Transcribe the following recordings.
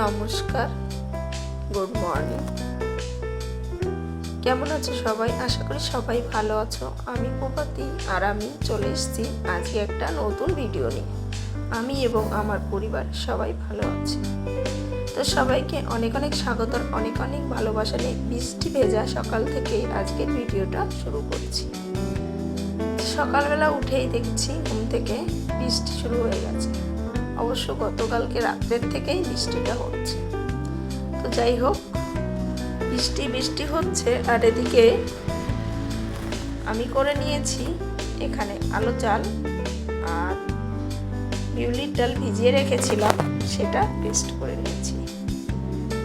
নমস্কার, good morning. কেমন আছো সবাই? আশা করি সবাই ভালো আছো। আমি প্রভাতী আর আমি চলে এসেছি আজকে একটা নতুন ভিডিও নিয়ে। আমি এবং আমার পরিবার সবাই ভালো আছে। তো সবাইকে অনেক অনেক স্বাগত অনেক অনেক ভালোবাসা নিয়ে বৃষ্টি ভেজা সকাল থেকেই আজকের ভিডিওটা শুরু করছি। সকালবেলা উঠেই দেখছি ঘুম থেকে বৃষ্টি শুরু হয়ে গেছে। অবশ্য গতকালকে রাত্রের থেকেই বৃষ্টিটা হচ্ছে। তো যাই হোক, বৃষ্টি বৃষ্টি হচ্ছে, আর এদিকে আমি করে নিয়েছি এখানে আলো চাল আর বিউলির ডাল ভিজিয়ে রেখেছিলাম, সেটা পেস্ট করে নিয়েছি।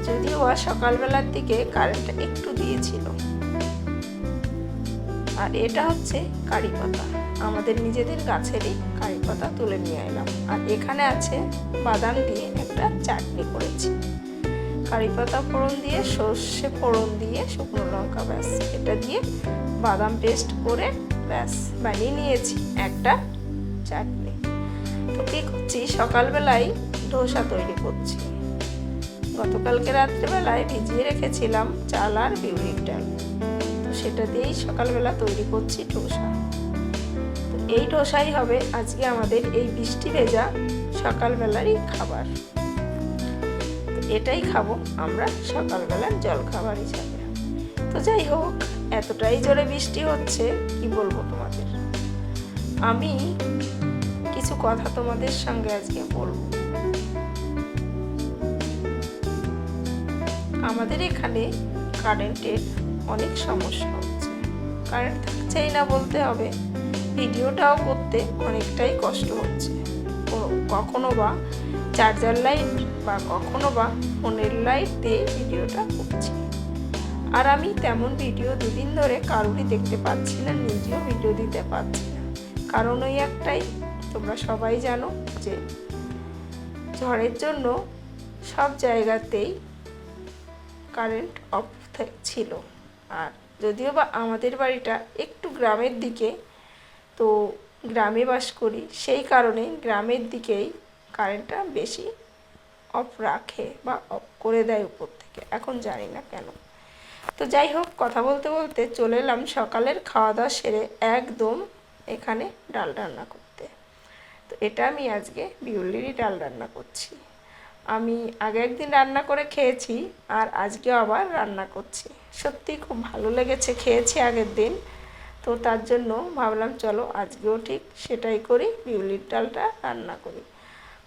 যদিও সকালবেলার দিকে কারেন্টটা একটু দিয়েছিল। আর এটা হচ্ছে কারি পাতা। আমাদের নিজেদের গাছেরই কারি পাতা তুলে নিয়ে এলাম। আর এখানে আছে বাদাম দিয়ে একটা চাটনি করেছি। কারি পাতা ফোড়ন দিয়ে, সর্ষে ফোড়ন দিয়ে, শুকনো লঙ্কা ব্যাস। এটা দিয়ে বাদাম পেস্ট করে ব্যাস, বানিয়ে নিয়েছি একটা চাটনি। তো কী করছি? সকালবেলায় ধোসা তৈরি করছি। গতকালকে রাত্রেবেলায় ভিজিয়ে রেখেছিলাম চাল আর বিউলির ডাল। সেটা দিয়েই সকালবেলা তৈরি করছি ডোসা তো এই ডোসাই হবে আজকে আমাদের এই বৃষ্টি ভেজা সকালবেলারই খাবার। তো এটাই খাব আমরা সকালবেলার জল খাবার হিসাবে। তো যাই হোক, এতটাই জোরে বৃষ্টি হচ্ছে, কি বলব তোমাদের? আমি কিছু কথা তোমাদের সঙ্গে আজকে বলব। আমাদের এখানে কারেন্টের অনেক সমস্যা হচ্ছে। কারেন্ট থাকছেই না বলতে হবে। ভিডিওটাও করতে অনেকটাই কষ্ট হচ্ছে। কখনো বা চার্জার লাইট বা কখনো বা ফোনের লাইট দিয়ে ভিডিওটা করছি। আর আমি তেমন ভিডিও দুদিন ধরে কারোরই দেখতে পাচ্ছি না, নিজেও ভিডিও দিতে পারছি না। কারণ ওই একটাই, তোমরা সবাই জানো যে ঝড়ের জন্য সব জায়গাতেই কারেন্ট অফ ছিল। আর যদিও বা আমাদের বাড়িটা একটু গ্রামের দিকে, তো গ্রামে বাস করি, সেই কারণে গ্রামের দিকেই কারেন্টটা বেশি অফ রাখে বা অফ করে দেয় উপর থেকে, এখন জানি না কেন। তো যাই হোক, কথা বলতে বলতে চলে এলাম সকালের খাওয়া দাওয়া সেরে একদম এখানে ডাল রান্না করতে। তো এটা আমি আজকে বিউলিরই ডাল রান্না করছি। আমি আগে একদিন রান্না করে খেয়েছি আর আজকেও আবার রান্না করছি। সত্যি খুব ভালো লেগেছে, খেয়েছি আগের দিন। তো তার জন্য ভাবলাম, চলো আজকেও ঠিক সেটাই করি, বিউলির ডালটা রান্না করি।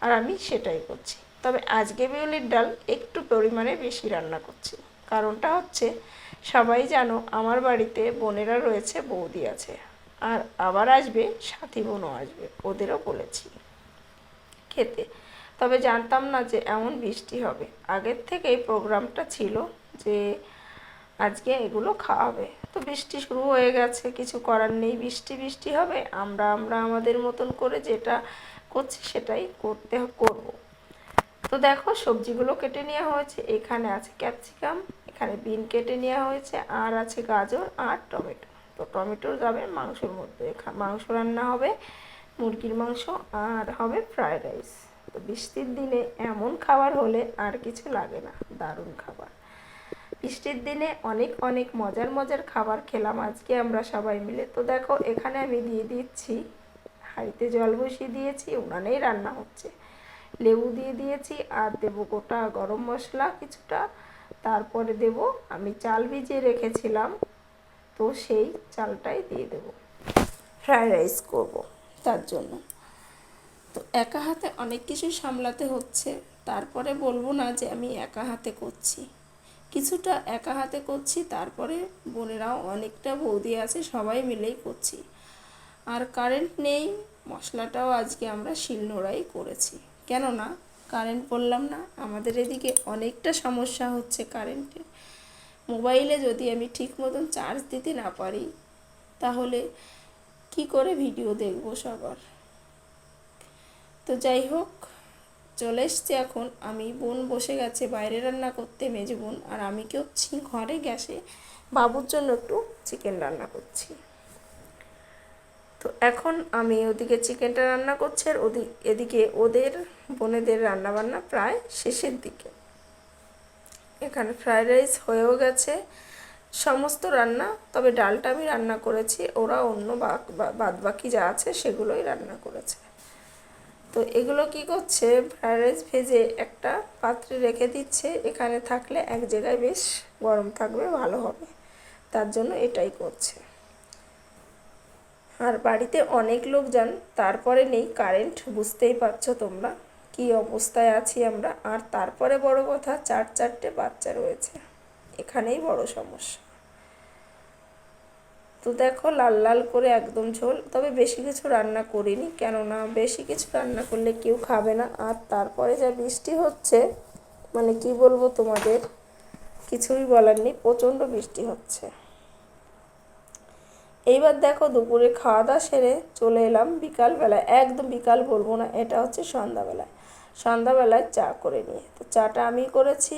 আর আমি সেটাই করছি। তবে আজকে বিউলির ডাল একটু পরিমাণে বেশি রান্না করছি। কারণটা হচ্ছে, সবাই জানো আমার বাড়িতে বোনেরা রয়েছে, বৌদি আছে। আর আবার আসবে সাথী বোনও আসবে, ওদেরও বলেছি খেতে। তবে জানতাম না যে এমন বৃষ্টি হবে। আগের থেকেই প্রোগ্রামটা ছিল যে আজকে এগুলো খাওয়াবে। তো বৃষ্টি শুরু হয়ে গেছে, কিছু করার নেই। বৃষ্টি বৃষ্টি হবে, আমরা আমরা আমাদের মতন করে যেটা করছি সেটাই করতে করব। তো দেখো, সবজিগুলো কেটে নেওয়া হয়েছে। এখানে আছে ক্যাপসিকাম, এখানে বিন কেটে নেওয়া হয়েছে, আর আছে গাজর আর টমেটো। তো টমেটো যাবে মাংসর মধ্যে মাংস রান্না হবে, মুরগির মাংস, আর হবে ফ্রায়েড রাইস। বৃষ্টির দিনে এমন খাবার হলে আর কিছু লাগে না, দারুণ খাবার। বৃষ্টির দিনে অনেক অনেক মজার মজার খাবার খেলাম আজকে আমরা সবাই মিলে। তো দেখো, এখানে আমি দিয়ে দিচ্ছি, হাঁড়িতে জল বসিয়ে দিয়েছি, উনানেই রান্না হচ্ছে। লেবু দিয়ে দিয়েছি, আর দেব গোটা গরম মশলা কিছুটা। তারপরে দেব, আমি চাল ভিজিয়ে রেখেছিলাম, তো সেই চালটাই দিয়ে দেব। ফ্রায়েড রাইস করব তার জন্য। তো একা হাতে অনেক কিছু সামলাতে হচ্ছে। তারপরে বলব না যে আমি একা হাতে করছি। কিছুটা একা হাতে করছি, তারপরে বোনেরাও অনেকটা বৌদি আছে, সবাই মিলেই করছি। আর কারেন্ট নেই, মশলাটাও আজকে আমরা শিলনোড়াই করেছি। কেননা কারেন্ট বললাম না, আমাদের এদিকে অনেকটা সমস্যা হচ্ছে কারেন্টের মোবাইলে যদি আমি ঠিক মতন চার্জ দিতে না পারি, তাহলে কি করে ভিডিও দেখব সবার? তো যাই হোক, চলে এসছে এখন। আমি বোন বসে গেছে, বাইরে রান্না করতে। মেজে বোন আর আমি কি হচ্ছি? ঘরে গ্যাসে। বাবুর জন্য একটু চিকেন রান্না করছি। তো এখন আমি ওদিকে চিকেনটা রান্না করছি আর ওদিক এদিকে ওদের, বোনেদের রান্নাবান্না প্রায় শেষের দিকে। এখানে ফ্রাইড রাইস হয়েও গেছে। সমস্ত রান্না, তবে ডালটা আমি রান্না করেছি। ওরা অন্য বাদ বাকি যা আছে সেগুলোই রান্না করেছে। তো এগুলো কি করছে? ফ্রাইড রাইস ভেজে একটা পাত্রে রেখে দিচ্ছে। এখানে থাকলে এক জায়গায় বেশ গরম থাকবে, ভালো হবে। তার জন্য এটাই করছে। আর বাড়িতে অনেক লোক যান, তারপরে নেই। কারেন্ট, বুঝতেই পারছ তোমরা। কি অবস্থায় আছি আমরা। আর তারপরে বড় কথা, চার চারটে বাচ্চা রয়েছে। এখানেই বড় সমস্যা। তো দেখো লাল লাল করে একদম ঝোল। তবে বেশি কিছু রান্না করিনি, কেননা বেশি কিছু রান্না করলে কেউ খাবে না। আর তারপরে যা বৃষ্টি হচ্ছে মানে কি বলব তোমাদের, কিছুই বলার নেই, প্রচণ্ড বৃষ্টি হচ্ছে। এইবার দেখো দুপুরে খাওয়া দাওয়া সেরে চলে এলাম বিকালবেলায়। একদম বিকাল বলব না, এটা হচ্ছে সন্ধ্যাবেলায় সন্ধ্যাবেলায় চা করে নিয়ে। তো চাটা আমি করেছি,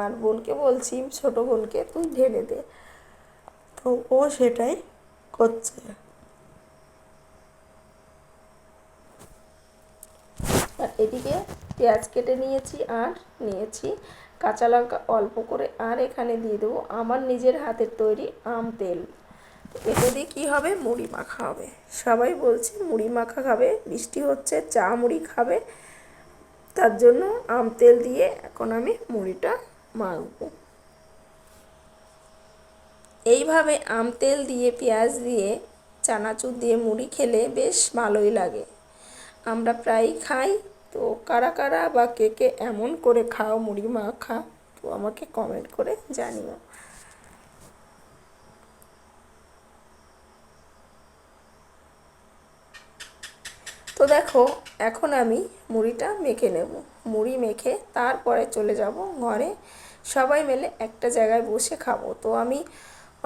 আর বোনকে বলছি, ছোট বোনকে তুই ঢেলে দে। তো ও সেটাই করছে। আর এদিকে পেঁয়াজ কেটে নিয়েছি আর নিয়েছি। কাঁচা লঙ্কা অল্প করে আর এখানে দিয়ে দেবো আমার নিজের হাতের তৈরি আম তেল। এতে দিয়ে কী হবে? মুড়ি মাখা হবে। সবাই বলছে মুড়ি মাখা খাবে বৃষ্টি হচ্ছে, চা মুড়ি খাবে। তার জন্য আম তেল দিয়ে এখন আমি মুড়িটা মাখবো। এইভাবে আম তেল দিয়ে, পেঁয়াজ দিয়ে, চানাচুর দিয়ে মুড়ি খেলে বেশ ভালোই লাগে। আমরা প্রায়ই খাই। তো কারা কারা বা কে কে এমন করে খাও মুড়ি মাখা তো আমাকে কমেন্ট করে জানিও। তো দেখো, এখন আমি মুড়িটা মেখে নেব। মুড়ি মেখে তারপরে চলে যাব ঘরে। সবাই মিলে একটা জায়গায় বসে খাব। তো আমি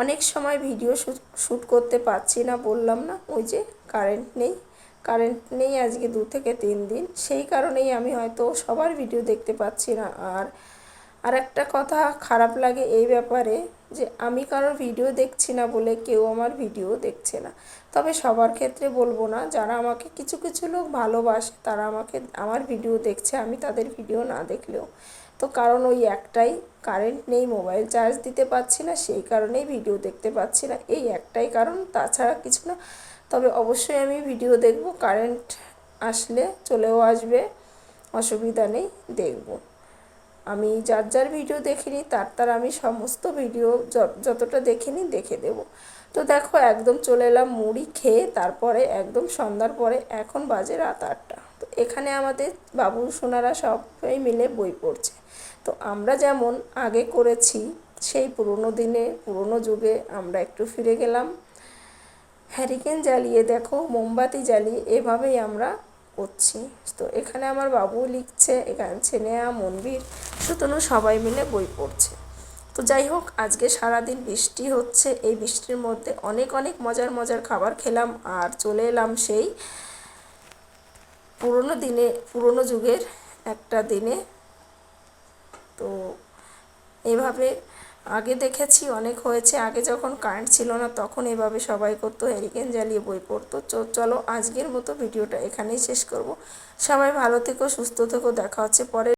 অনেক সময় ভিডিও শ্যুট করতে পারছি না, বললাম না, ওই যে কারেন্ট নেই কারেন্ট নেই আজকে দু থেকে তিন দিন। সেই কারণেই আমি হয়তো সবার ভিডিও দেখতে পাচ্ছি না। আর আর একটা কথা খারাপ লাগে এই ব্যাপারে যে আমি কারোর ভিডিও দেখছি না বলে কেউ আমার ভিডিও দেখছে না। তবে সবার ক্ষেত্রে বলব না, যারা আমাকে কিছু কিছু লোক ভালোবাসে তারা আমাকে, আমার ভিডিও দেখছে, আমি তাদের ভিডিও না দেখলেও। তো কারণ ওই একটাই কারেন্ট নেই মোবাইল চার্জ দিতে পারছি না, সেই কারণেই ভিডিও দেখতে পাচ্ছি না। এই একটাই কারণ, তাছাড়া কিছু না। তবে অবশ্যই আমি ভিডিও দেখব কারেন্ট আসলে চলেও আসবে, অসুবিধা নেই, দেখব। আমি যার যার ভিডিও দেখিনি, তার তার আমি সমস্ত ভিডিও যতটা দেখিনি, দেখে দেব। তো দেখো, একদম চলে এলাম মুড়ি খেয়ে, তারপরে একদম সন্ধ্যার পরে, এখন বাজে রাত আটটা। এখানে আমাদের বাবু সোনারা সবাই মিলে বই পড়ছে। তো আমরা যেমন আগে করেছি, সেই পুরনো দিনে, পুরনো যুগে আমরা একটু ফিরে গেলাম। হ্যারিকেন জ্বালিয়ে দেখো, মোমবাতি জ্বালিয়ে এভাবেই আমরা করছি। তো এখানে আমার বাবু লিখছে, এখানে ছেনেয়া মনবীর, সুতনু সবাই মিলে বই পড়ছে। তো যাই হোক, আজকে সারাদিন বৃষ্টি হচ্ছে, এই বৃষ্টির মধ্যে অনেক অনেক মজার মজার খাবার খেলাম আর চলে এলাম সেই পুরনো দিনে, পুরনো যুগের একটা দিনে। তো এভাবে আগে দেখেছি, অনেক হয়েছে। আগে যখন কারেন্ট ছিল না, তখন এভাবে সবাই করতো হ্যারিকেন জ্বালিয়ে বই পড়তো। চলো আজকের মতো ভিডিওটা এখানেই শেষ করব। সবাই ভালো থেকো, সুস্থ থেকো, দেখা হচ্ছে পরে